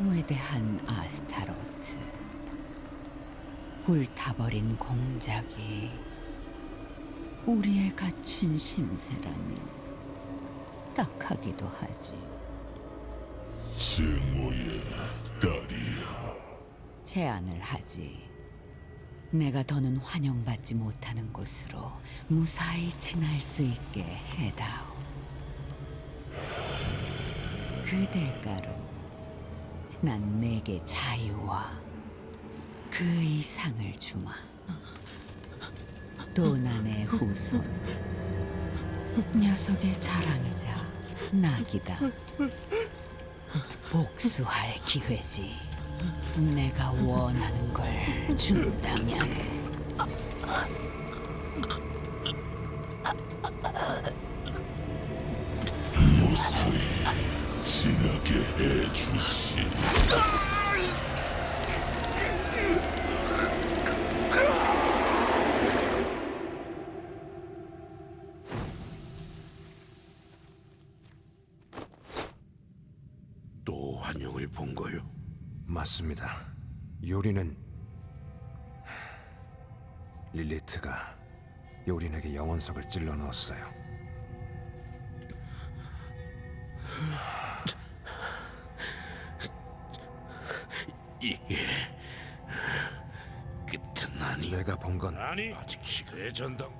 위대한 아스타로트. 불타버린 공작이 우리의 갇힌 신세라니 딱하기도 하지. 증오의 딸이야. 제안을 하지. 내가 더는 환영받지 못하는 곳으로 무사히 지날 수 있게 해다오. 그 대가로 난 내게 자유와 그 이상을 주마. 도난의 후손. 녀석의 자랑이자 낙이다. 복수할 기회지. 내가 원하는 걸 준다면 무사히 지나게 해주지. 환영을 본 거요? 맞습니다. 요리는 릴리트가 요린에게 영혼석을 찔러 넣었어요. 이게 끝은 아니. 내가 본 건 아니 아직 시대의 전당.